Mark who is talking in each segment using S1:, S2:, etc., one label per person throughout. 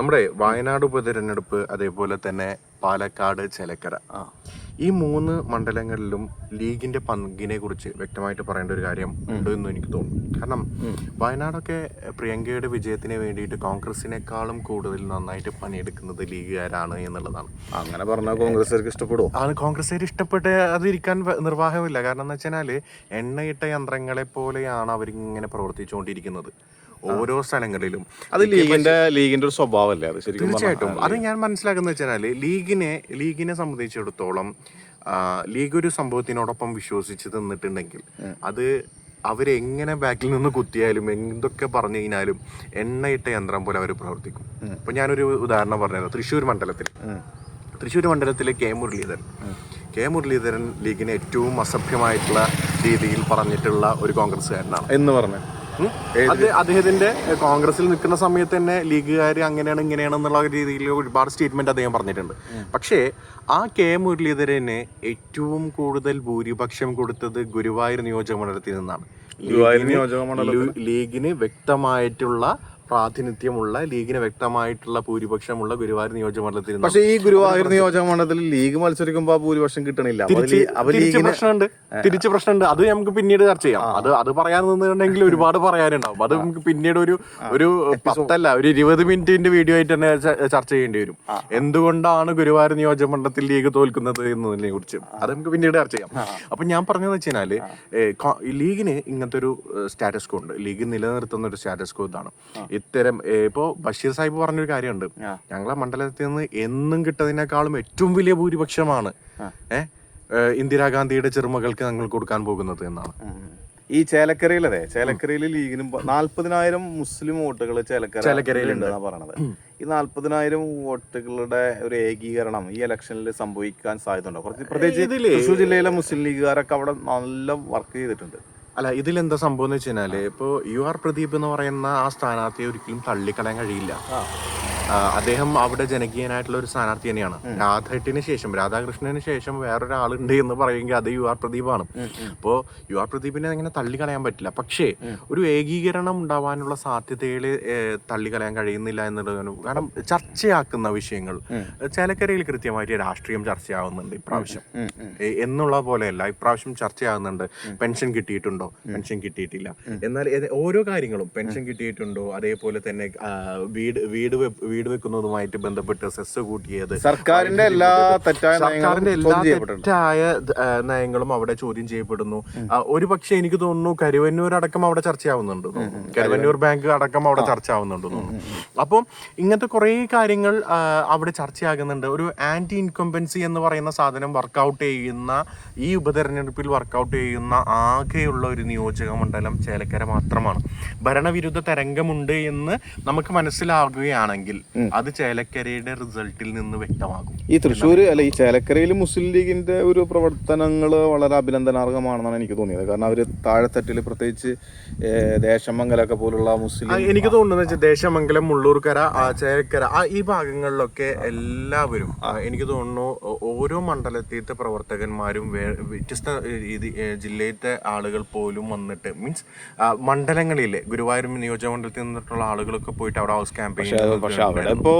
S1: നമ്മുടെ വയനാട് ഉപതെരഞ്ഞെടുപ്പ് അതേപോലെ തന്നെ പാലക്കാട് ചേലക്കര. ഈ മൂന്ന് മണ്ഡലങ്ങളിലും ലീഗിന്റെ പങ്കിനെ കുറിച്ച് വ്യക്തമായിട്ട് പറയേണ്ട ഒരു കാര്യം ഉണ്ട് എന്ന് എനിക്ക് തോന്നുന്നു. കാരണം വയനാടൊക്കെ പ്രിയങ്കയുടെ വിജയത്തിന് വേണ്ടിയിട്ട് കോൺഗ്രസിനേക്കാളും കൂടുതൽ നന്നായിട്ട് പണിയെടുക്കുന്നത് ലീഗുകാരാണ് എന്നുള്ളതാണ്.
S2: അങ്ങനെ പറഞ്ഞാൽ കോൺഗ്രസ്സുകാർക്ക് ഇഷ്ടപ്പെടുമോ
S1: ആണ് കോൺഗ്രസ്സുകാർ ഇഷ്ടപ്പെട്ട് അതിരിക്കാൻ നിർവാഹമില്ല. കാരണം എന്ന് വെച്ചാൽ എണ്ണയിട്ട യന്ത്രങ്ങളെ പോലെയാണ് അവരിങ്ങനെ പ്രവർത്തിച്ചുകൊണ്ടിരിക്കുന്നത്. ഓരോ സ്ഥലങ്ങളിലും.
S2: അത് ലീഗിന്റെ ലീഗിന്റെ ഒരു സ്വഭാവമല്ലേ അത് ശരിക്കും
S1: തീർച്ചയായിട്ടും. അത് ഞാൻ മനസ്സിലാക്കുന്ന വെച്ചാൽ ലീഗിനെ ലീഗിനെ സംബന്ധിച്ചിടത്തോളം ലീഗ് ഒരു സംഭവത്തിനോടൊപ്പം വിശ്വസിച്ച് നിന്നിട്ടുണ്ടെങ്കിൽ അത് അവരെങ്ങനെ ബാക്കിൽ നിന്ന് കുത്തിയാലും എന്തൊക്കെ പറഞ്ഞു കഴിഞ്ഞാലും എണ്ണയിട്ട യന്ത്രം പോലെ അവർ പ്രവർത്തിക്കും. ഇപ്പൊ ഞാനൊരു ഉദാഹരണം പറഞ്ഞത്. തൃശ്ശൂർ മണ്ഡലത്തിൽ തൃശ്ശൂർ മണ്ഡലത്തിലെ കെ മുരളീധരൻ. കെ മുരളീധരൻ ലീഗിനെ ഏറ്റവും അസഭ്യമായിട്ടുള്ള രീതിയിൽ പറഞ്ഞിട്ടുള്ള ഒരു കോൺഗ്രസ്സുകാരനാണ്.
S2: എന്ന് പറഞ്ഞു.
S1: അത് അദ്ദേഹത്തിന്റെ കോൺഗ്രസിൽ നിൽക്കുന്ന സമയത്ത് തന്നെ ലീഗുകാർ അങ്ങനെയാണ് ഇങ്ങനെയാണ് എന്നുള്ള രീതിയിൽ ഒരുപാട് സ്റ്റേറ്റ്മെന്റ് അദ്ദേഹം പറഞ്ഞിട്ടുണ്ട്. പക്ഷേ ആ കെ മുരളീധരന് ഏറ്റവും കൂടുതൽ ഭൂരിപക്ഷം കൊടുത്തത് ഗുരുവായൂർ നിയോജക മണ്ഡലത്തിൽ നിന്നാണ്? ലീഗിന് വ്യക്തമായിട്ടുള്ള പ്രാതിനിധ്യമുള്ള ലീഗിന് വ്യക്തമായിട്ടുള്ള ഭൂരിപക്ഷമുള്ള ഗുരുവായൂർ നിയോജക മണ്ഡലത്തിൽ
S2: പക്ഷേ ഈ ഗുരുവായൂർ നിയോജക മണ്ഡലത്തിൽ ലീഗ് മത്സരിക്കുമ്പോൾ ആ ഭൂരിപക്ഷം കിട്ടണില്ല.
S1: തിരിച്ച് പ്രശ്നമുണ്ട്. തിരിച്ച് പ്രശ്നമുണ്ട്. അത് നമുക്ക് പിന്നീട് ചർച്ച ചെയ്യാം. അത് അത് പറയാൻ നിന്നിട്ടുണ്ടെങ്കിൽ ഒരുപാട് പറയാനുണ്ടാവും. അത് നമുക്ക് പിന്നീട് ഒരു ഒരു പത്തല്ല ഒരു ഇരുപത് മിനിറ്റിന്റെ വീഡിയോ ആയിട്ട് തന്നെ ചർച്ച ചെയ്യേണ്ടി വരും. എന്തുകൊണ്ടാണ് ഗുരുവായൂർ നിയോജക മണ്ഡലത്തിൽ ലീഗ് തോൽക്കുന്നത് എന്നതിനെ കുറിച്ച്? അത് നമുക്ക് പിന്നീട് ചർച്ച ചെയ്യാം. അപ്പൊ ഞാൻ പറഞ്ഞതെന്ന് വെച്ച് കഴിഞ്ഞാൽ ലീഗിന് ഇങ്ങനത്തെ ഒരു സ്റ്റാറ്റസ് കോ ഉണ്ട്. ലീഗ് നിലനിർത്തുന്ന ഒരു സ്റ്റാറ്റസ് കോ ഇതാണ്. ഇത്തരം ഇപ്പോ ബഷീർ സാഹിബ് പറഞ്ഞൊരു കാര്യമുണ്ട്. ഞങ്ങളെ മണ്ഡലത്തിൽ നിന്ന് എന്നും കിട്ടതിനേക്കാളും ഏറ്റവും വലിയ ഭൂരിപക്ഷമാണ് ഏഹ് ഇന്ദിരാഗാന്ധിയുടെ ചെറുമകൾക്ക് ഞങ്ങൾ കൊടുക്കാൻ പോകുന്നത് എന്നാണ്.
S2: ഈ ചേലക്കരയിലതെ ചേലക്കരയിൽ ലീഗിനും നാല്പതിനായിരം മുസ്ലിം വോട്ടുകൾ ചേലക്കര
S1: ചേലക്കരയിലുണ്ട്.
S2: എന്നാണ് പറയണത്. ഈ നാല്പതിനായിരം വോട്ടുകളുടെ ഒരു ഏകീകരണം ഈ ഇലക്ഷനിൽ സംഭവിക്കാൻ സാധ്യതയുണ്ടോ? കുറച്ച് പ്രത്യേകിച്ച് തൃശ്ശൂർ ജില്ലയിലെ മുസ്ലിം ലീഗുകാരൊക്കെ അവിടെ നല്ല വർക്ക് ചെയ്തിട്ടുണ്ട്.
S1: അല്ല ഇതിലെന്താ സംഭവം എന്ന് വെച്ച് കഴിഞ്ഞാൽ ഇപ്പോ യു ആർ പ്രദീപ് എന്ന് പറയുന്ന ആ സ്ഥാനാർത്ഥിയെ ഒരിക്കലും തള്ളിക്കളയാൻ കഴിയില്ല. അദ്ദേഹം അവിടെ ജനകീയനായിട്ടുള്ള ഒരു സ്ഥാനാർത്ഥി തന്നെയാണ്. രാധട്ടിന് ശേഷം രാധാകൃഷ്ണന് ശേഷം വേറൊരാളുണ്ട് എന്ന് പറയുമെങ്കിൽ അത് യു ആർ പ്രദീപാണ്. അപ്പോ യു ആർ പ്രദീപിനെ അങ്ങനെ തള്ളിക്കളയാൻ പറ്റില്ല. പക്ഷേ ഒരു ഏകീകരണം ഉണ്ടാവാനുള്ള സാധ്യതകൾ തള്ളിക്കളയാൻ കഴിയുന്നില്ല എന്നുള്ളതാണ് കാരണം ചർച്ചയാക്കുന്ന വിഷയങ്ങൾ. ചേലക്കരയിൽ കൃത്യമായിട്ട് രാഷ്ട്രീയം ചർച്ചയാവുന്നുണ്ട് ഇപ്രാവശ്യം. എന്നുള്ള പോലെയല്ല ഇപ്രാവശ്യം ചർച്ചയാകുന്നുണ്ട് പെൻഷൻ കിട്ടിയിട്ടുണ്ടോ? പെൻഷൻ കിട്ടിയിട്ടില്ല. എന്നാൽ ഓരോ കാര്യങ്ങളും പെൻഷൻ കിട്ടിയിട്ടുണ്ടോ? അതേപോലെ തന്നെ വീട് വീട് വീട് വെക്കുന്നതുമായിട്ട് ബന്ധപ്പെട്ട് സെസ് കൂട്ടിയത്
S2: സർക്കാരിന്റെ എല്ലാ തെറ്റായ
S1: സർക്കാരിന്റെ എല്ലാ തെറ്റായ നയങ്ങളും അവിടെ ചോദ്യം ചെയ്യപ്പെടുന്നു. ഒരു പക്ഷേ എനിക്ക് തോന്നുന്നു കരുവന്നൂർ അടക്കം അവിടെ ചർച്ചയാവുന്നുണ്ട്. കരുവന്നൂർ ബാങ്ക് അടക്കം അവിടെ ചർച്ചയാവുന്നുണ്ട് അപ്പം ഇങ്ങനത്തെ കുറേ കാര്യങ്ങൾ അവിടെ ചർച്ചയാകുന്നുണ്ട്. ഒരു ആന്റി ഇൻകംബൻസി എന്ന് പറയുന്ന സാധനം വർക്കൗട്ട് ചെയ്യുന്ന ഈ ഉപതെരഞ്ഞെടുപ്പിൽ വർക്കൗട്ട് ചെയ്യുന്ന ആകെയുള്ള ഒരു നിയോജക മണ്ഡലം ചേലക്കര മാത്രമാണ്. ഭരണവിരുദ്ധ തരംഗമുണ്ട് എന്ന് നമുക്ക് മനസ്സിലാകുകയാണെങ്കിൽ അത് ചേലക്കരയുടെ റിസൾട്ടിൽ നിന്ന് വ്യക്തമാകും.
S2: ഈ തൃശ്ശൂർ അല്ല ഈ ചേലക്കരയിൽ മുസ്ലിം ലീഗിന്റെ ഒരു പ്രവർത്തനങ്ങൾ വളരെ അഭിനന്ദനാർഹമാണെന്നാണ് എനിക്ക് തോന്നിയത്. കാരണം അവർ താഴെത്തട്ടിൽ പ്രത്യേകിച്ച് ദേശമംഗലൊക്കെ പോലുള്ള മുസ്ലിം
S1: എനിക്ക് തോന്നുന്നത് ദേശമംഗലം മുള്ളൂർക്കര ചേലക്കര ആ ഈ ഭാഗങ്ങളിലൊക്കെ എല്ലാവരും എനിക്ക് തോന്നുന്നു ഓരോ മണ്ഡലത്തിലത്തെ പ്രവർത്തകന്മാരും വ്യത്യസ്ത ജില്ലയിലത്തെ ആളുകൾ പോലും വന്നിട്ട് മീൻസ് മണ്ഡലങ്ങളിലെ ഗുരുവായൂർ നിയോജക മണ്ഡലത്തിൽ നിന്നിട്ടുള്ള ആളുകളൊക്കെ പോയിട്ട് അവിടെ ഹൗസ് ക്യാമ്പയിൻ
S2: പക്ഷെ അവിടെ ഇപ്പോ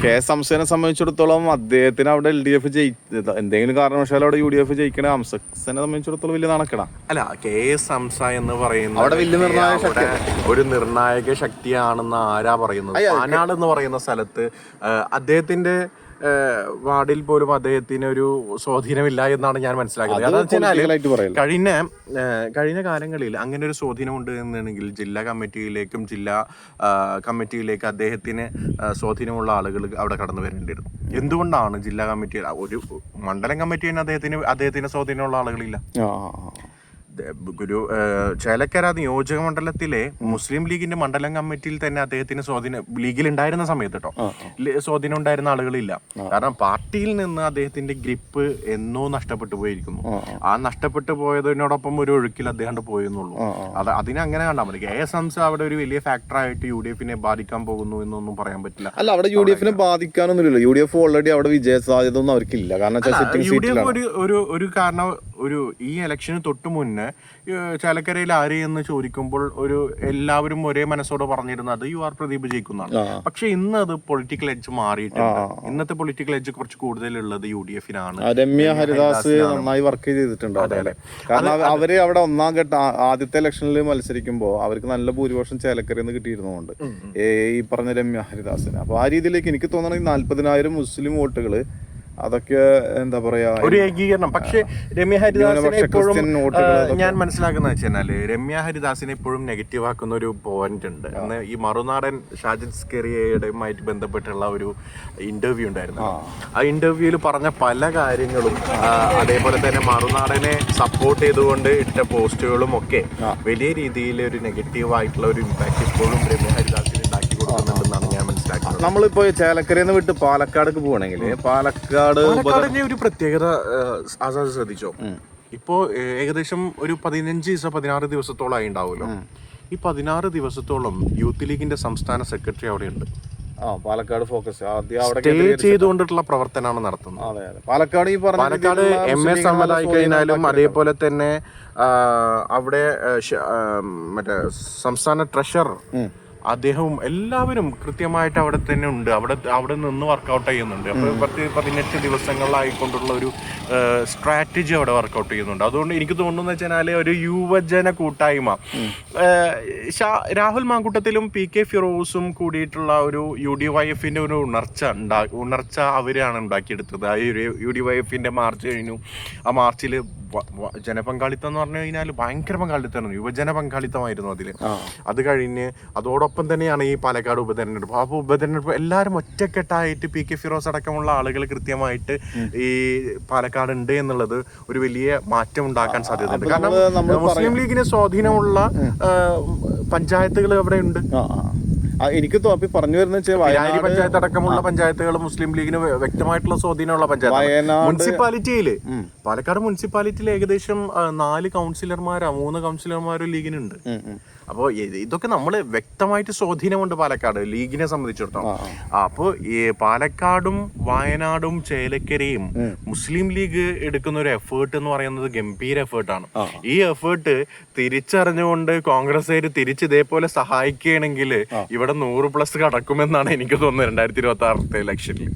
S2: കെ എസ് ഹംസനെ സംബന്ധിച്ചിടത്തോളം അദ്ദേഹത്തിന് അവിടെ എൽ ഡി എഫ് ജയി എന്തെങ്കിലും കാരണവശാലും അവിടെ യു ഡി എഫ് ജയിക്കണ ഹംസനെ സംബന്ധിച്ചിടത്തോളം വലിയ നടക്കണ
S1: അല്ല കെ എസ് ഹംസ എന്ന് പറയുന്നത്
S2: അവിടെ വലിയ നിർണായക
S1: ഒരു നിർണായക ശക്തിയാണെന്ന് ആരാ പറയുന്നത്? പാനാട് എന്ന് പറയുന്ന സ്ഥലത്ത് അദ്ദേഹത്തിന്റെ വാർഡിൽ പോലും അദ്ദേഹത്തിന് ഒരു സ്വാധീനമില്ല എന്നാണ് ഞാൻ മനസ്സിലാക്കുന്നത്. കാരണം കഴിഞ്ഞ കഴിഞ്ഞ കാലങ്ങളിൽ അങ്ങനെ ഒരു സ്വാധീനം ഉണ്ട് എന്നുണ്ടെങ്കിൽ ജില്ലാ കമ്മിറ്റിയിലേക്കും ജില്ലാ കമ്മിറ്റിയിലേക്ക് അദ്ദേഹത്തിന് സ്വാധീനമുള്ള ആളുകൾ അവിടെ കടന്നു വരേണ്ടിയിരുന്നു. എന്തുകൊണ്ടാണ് ജില്ലാ കമ്മിറ്റി ഒരു മണ്ഡലം കമ്മിറ്റി തന്നെ അദ്ദേഹത്തിന് അദ്ദേഹത്തിന് സ്വാധീനമുള്ള ആളുകളില്ല? ഗുരു ചേലക്കര നിയോജക മണ്ഡലത്തിലെ മുസ്ലിം ലീഗിന്റെ മണ്ഡലം കമ്മിറ്റിയിൽ തന്നെ അദ്ദേഹത്തിന് സ്വാധീനം ലീഗിൽ ഉണ്ടായിരുന്ന സമയത്ത് കേട്ടോ സ്വാധീനം ഉണ്ടായിരുന്ന ആളുകളില്ല. കാരണം പാർട്ടിയിൽ നിന്ന് അദ്ദേഹത്തിന്റെ ഗ്രിപ്പ് എന്നോ നഷ്ടപ്പെട്ടു പോയിരിക്കുന്നു. ആ നഷ്ടപ്പെട്ടു പോയതിനോടൊപ്പം ഒരു ഒഴുക്കിൽ അദ്ദേഹം പോയി പോയെന്നുള്ളൂ അത് അതിനെ അങ്ങനെ കണ്ടാൽ മതി. കെ എസ് ഹംസ അവിടെ ഒരു വലിയ ഫാക്ടറായിട്ട് യു ഡി എഫിനെ ബാധിക്കാൻ പോകുന്നു എന്നൊന്നും പറയാൻ പറ്റില്ല.
S2: അല്ല അവിടെ യു ഡി എഫിനെ ബാധിക്കാനൊന്നുമില്ല യു ഡി എഫ് ഓൾറെഡി അവിടെ വിജയ സാധ്യത ഒന്നും അവർക്കില്ല. കാരണം
S1: ഒരു ഒരു കാരണം ഒരു ഈ ഇലക്ഷന് തൊട്ട് മുന്നേ ചാലക്കരയിൽ ആര് എന്ന് ചോദിക്കുമ്പോൾ ഒരു എല്ലാവരും ഒരേ മനസ്സോടെ പറഞ്ഞിരുന്നത് യു ആർ പ്രദീപ് ജയിക്കുന്നതാണ്. പക്ഷെ ഇന്ന് അത് പൊളിറ്റിക്കൽ എഡ്ജ് മാറിയിട്ടുണ്ട്. ഇന്നത്തെ പൊളിറ്റിക്കൽ എഡ്ജ് കുറച്ച് കൂടുതലുള്ളത് യു ഡി എഫിനാണ്.
S2: രമ്യ ഹരിദാസ് നന്നായി വർക്ക് ചെയ്തിട്ടുണ്ട് കാരണം അവ- അവർ അവിടെ ഒന്നാം ഘട്ട ആദ്യത്തെ ഇലക്ഷനിൽ മത്സരിക്കുമ്പോൾ അവർക്ക് നല്ല ഭൂരിപക്ഷം ചേലക്കരയിൽ നിന്ന് കിട്ടിയിരുന്നതുകൊണ്ട്. ഈ പറഞ്ഞ രമ്യ ഹരിദാസിന്. അപ്പൊ ആ രീതിയിലേക്ക് എനിക്ക് തോന്നണ ഈ നാല്പതിനായിരം മുസ്ലിം വോട്ടുകൾ അതൊക്കെ എന്താ പറയാ
S1: ഒരു ഏകീകരണം. പക്ഷേ രമ്യ ഹരിദാസിനെ ഞാൻ മനസ്സിലാക്കുന്ന വെച്ചാൽ രമ്യ ഹരിദാസിനെ എപ്പോഴും നെഗറ്റീവ് ആക്കുന്ന ഒരു പോയിന്റ് ഉണ്ട് അന്ന് ഈ മറുനാടൻ ഷാജിദ് സ്കെറിയയുടെയുമായിട്ട് ബന്ധപ്പെട്ടുള്ള ഒരു ഇന്റർവ്യൂ ഉണ്ടായിരുന്നു. ആ. ഇന്റർവ്യൂവിൽ പറഞ്ഞ പല കാര്യങ്ങളും അതേപോലെ തന്നെ മറുനാടനെ സപ്പോർട്ട് ചെയ്തുകൊണ്ട് ഇട്ട പോസ്റ്റുകളും ഒക്കെ വലിയ രീതിയിൽ ഒരു നെഗറ്റീവ് ആയിട്ടുള്ള ഒരു ഇമ്പാക്ട് ഇപ്പോഴും രമ്യ ഹരിദാസിന് കൊടുക്കുന്നുണ്ടെന്നാണ് ഞാൻ മനസ്സിലാക്കുന്നത്.
S2: നമ്മളിപ്പോ ചേലക്കരയിൽ നിന്ന് വിട്ട് പാലക്കാടേക്ക് പോവാണെങ്കിൽ പാലക്കാട്
S1: പാലക്കാടിന്റെ ഒരു പ്രത്യേകത ആസാദ് ശ്രദ്ധിച്ചോ? ഇപ്പോ ഏകദേശം ഒരു പതിനഞ്ച് ദിവസം പതിനാറ് ദിവസത്തോളമായി ഉണ്ടാവുമല്ലോ. ഈ പതിനാറ് ദിവസത്തോളം യൂത്ത് ലീഗിന്റെ സംസ്ഥാന സെക്രട്ടറി അവിടെയുണ്ട്.
S2: ആ പാലക്കാട് ഫോക്കസ്.
S1: ചെയ്തുകൊണ്ടിട്ടുള്ള പ്രവർത്തനമാണ് നടത്തുന്നത്.
S2: അതെ അതെ. പാലക്കാട് ഈ പറഞ്ഞ
S1: പാലക്കാട് എം എസ് ആയി കഴിഞ്ഞാലും അതേപോലെ തന്നെ അവിടെ മറ്റേ സംസ്ഥാന ട്രഷറർ അദ്ദേഹവും എല്ലാവരും കൃത്യമായിട്ട് അവിടെ തന്നെ ഉണ്ട്. അവിടെ അവിടെ നിന്ന് വർക്കൗട്ട് ചെയ്യുന്നുണ്ട്. അപ്പോൾ പത്ത് പതിനെട്ട് ദിവസങ്ങളിലായിക്കൊണ്ടുള്ള ഒരു സ്ട്രാറ്റജി അവിടെ വർക്കൗട്ട് ചെയ്യുന്നുണ്ട്. അതുകൊണ്ട് എനിക്ക് തോന്നുന്നു വെച്ചാൽ ഒരു യുവജന കൂട്ടായ്മ. രാഹുൽ മാങ്കൂട്ടത്തിലും പി കെ ഫിറോസും കൂടിയിട്ടുള്ള ഒരു യു ഡി വൈ എഫിന്റെ ഒരു ഉണർച്ച ഉണ്ടാ ഉണർച്ച അവരാണ് ഉണ്ടാക്കിയെടുത്തത്. ആ ഒരു യു ഡി വൈ എഫിന്റെ മാർച്ച് കഴിഞ്ഞു. ആ മാർച്ചിൽ ജനപങ്കാളിത്തം എന്ന് പറഞ്ഞു കഴിഞ്ഞാൽ ഭയങ്കര പങ്കാളിത്തമായിരുന്നു. യുവജന പങ്കാളിത്തമായിരുന്നു അതിൽ അത് കഴിഞ്ഞ് അതോടൊപ്പം തന്നെയാണ് ഈ പാലക്കാട് ഉപതെരഞ്ഞെടുപ്പ്. അപ്പോൾ ഉപതെരഞ്ഞെടുപ്പ് എല്ലാവരും ഒറ്റക്കെട്ടായിട്ട് പി കെ ഫിറോസ് അടക്കമുള്ള ആളുകൾ കൃത്യമായിട്ട് ഈ പാലക്കാട് ഉണ്ട് എന്നുള്ളത് ഒരു വലിയ മാറ്റം ഉണ്ടാക്കാൻ സാധ്യതയുണ്ട്. കാരണം മുസ്ലിം ലീഗിന് സ്വാധീനമുള്ള പഞ്ചായത്തുകൾ അവിടെ ഉണ്ട്.
S2: എനിക്ക് തോപ്പി പറഞ്ഞു വരുന്ന വെച്ചാൽ വയനാട്
S1: പഞ്ചായത്ത് അടക്കമുള്ള പഞ്ചായത്തുകൾ മുസ്ലിം ലീഗിന് വ്യക്തമായിട്ടുള്ള സ്വാധീനമുള്ള പഞ്ചായത്ത് മുനിസിപ്പാലിറ്റിയിൽ പാലക്കാട് മുനിസിപ്പാലിറ്റിയിൽ ഏകദേശം നാല് കൗൺസിലർമാരാ മൂന്ന് കൗൺസിലർമാരും ലീഗിനുണ്ട്. അപ്പോൾ ഇതൊക്കെ നമ്മൾ വ്യക്തമായിട്ട് സ്വാധീനമുണ്ട് പാലക്കാട് ലീഗിനെ സംബന്ധിച്ചിടത്തോളം. അപ്പോൾ ഈ പാലക്കാടും വയനാടും ചേലക്കരയും മുസ്ലിം ലീഗ് എടുക്കുന്ന ഒരു എഫേർട്ട് എന്ന് പറയുന്നത് ഗംഭീര എഫേർട്ടാണ് ഈ എഫേർട്ട് തിരിച്ചറിഞ്ഞുകൊണ്ട് കോൺഗ്രസ്സുകാർ തിരിച്ച് ഇതേപോലെ സഹായിക്കുകയാണെങ്കിൽ ഇവിടെ നൂറ് പ്ലസ് കടക്കുമെന്നാണ് എനിക്ക് തോന്നുന്നത് രണ്ടായിരത്തി ഇരുപത്തി ആറത്തെ ഇലക്ഷനിൽ